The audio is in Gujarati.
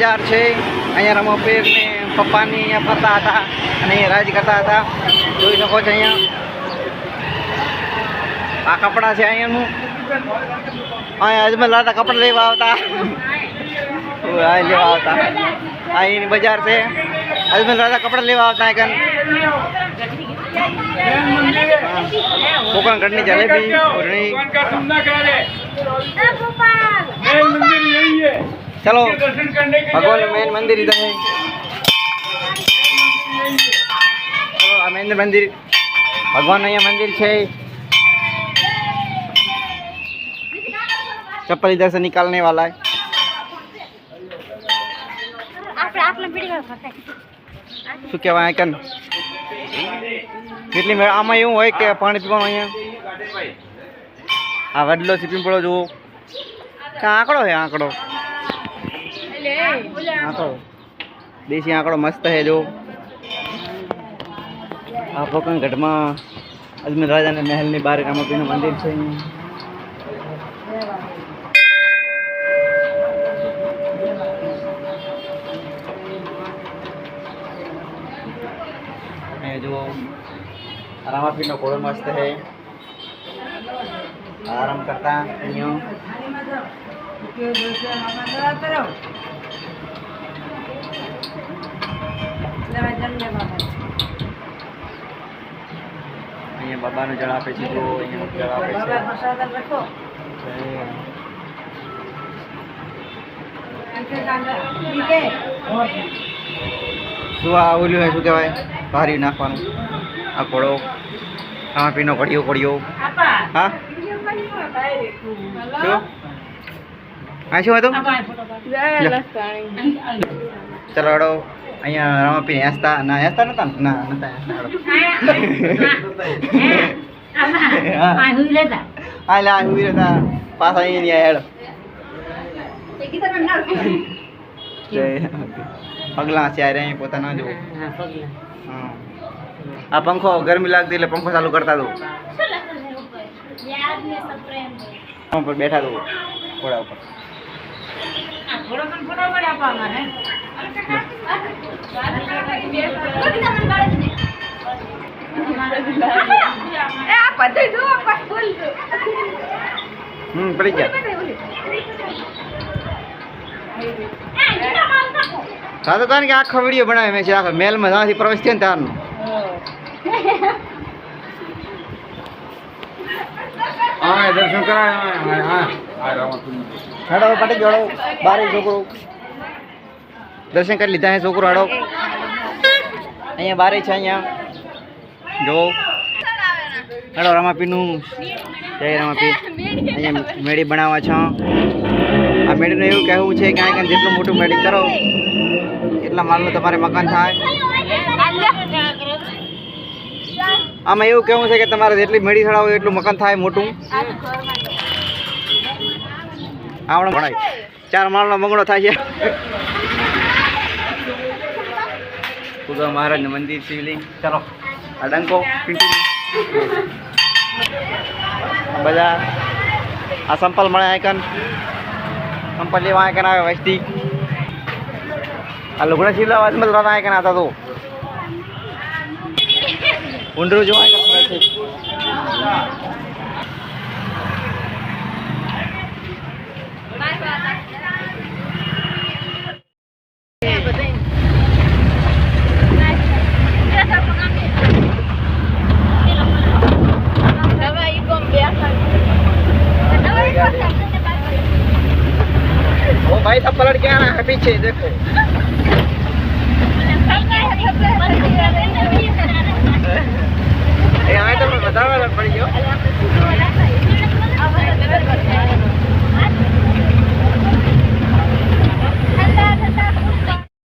બજાર છે. અહીંયા રમોપીર ને પપ્પાની અહીંયા ફરતા હતા અને અહીંયા રાજ કરતા હતા. જોઈ શકો છો અહીંયા. આ કપડાં છે અહીંયાનું. અહીંયા અજમેર લાતા કપડાં લેવા આવતા. આ લેવા આવતા. અહીંની બજાર છે. અજમેર લાતા કપડાં લેવા આવતા અહીં કોકણગઢની જલેબી પૂરણી ચલો ભગવાન મેન મંદિર ઇધર है ચલો આ મેન મંદિર ભગવાન અહીંયા મંદિર છે चप्पल इधर से निकालने वाला है આપણે આપણા પીડી ફરતા શું કહેવાય આઈકન કેટલી મેળ આમાં એવું હોય કે પાણી પીવાનું અહીંયા આ વડલો સિપિંગ પડો જુઓ ક્યાં આંકડો છે આંકડો આંકડો. દેશી આંકડો મસ્ત છે જો. આ પોકણગઢમાં અજમેર રાજાના મહેલની બહાર રામાપીનું મંદિર છે જુઓ. રામાપીરનો ઘોડો મસ્ત છે. આરામ કરતા અહીંયા. બાબાનું જળ આપે છે તો અહીંયા જળ આપે છે. શું આ ઓલું શું કહેવાય? ભારી નાખવાનું. આ ઘોડો રામાપીરનો ઘડિયો ઘડિયો હા? શું? હા શું હતું? ચલો હડો અહીંયા રામાપીર હેસતા ના હેસતા નતા ના નતા હા લા ઊભી રહેતા પાછા નહીં હેડ પગલા છે યારે અહીં પોતાના જો હા આ પંખો ગરમી લાગતી એટલે પંખો ચાલુ કરતા દો પર બેઠા દો ઘોડા ઉપર હમ પડી ગયા. હા કારણ કે આખો વીડિયો બનાવે મેં છે આખો મેલમાં જ્યાંથી પ્રવેશ થયો ને ત્યારનો. હા દર્શન કરાય હા હા હા. હેડો પટી ગયો. બારે છોકરો. દર્શન કરી લીધા હે છોકરો હાડો અહીંયા બારે છે અહીંયા. જો. હેડો રમાપીનું. જય રામાપીર અહીંયા મેળી બનાવવા છો. આ મેળીનું એવું કહેવું છે કે અહીંયા જેટલું મોટું મેળી કરો, એટલા માલનું તમારે મકાન થાય. આમાં એવું કહેવું છે કે તમારે જેટલી મેળી ચડાવો એટલું મકાન થાય મોટું. આવડે ભણાય ચાર માળનો બંગડો થાય છે. કુદા મહારાજનું મંદિર શિવલિંગ ચલો, આ ડંકો બધા, આ સંપલ મળે આયકન સંપલ લેવા આયકન આવે વસ્તી. આ લુગડા શીલા વાજમાં રાતા આયકન હતા તો. ઊંડરું જોવા આયકન দাঁড়া পিছিয়ে দেখো আমি তো দাঁড়া পড়ি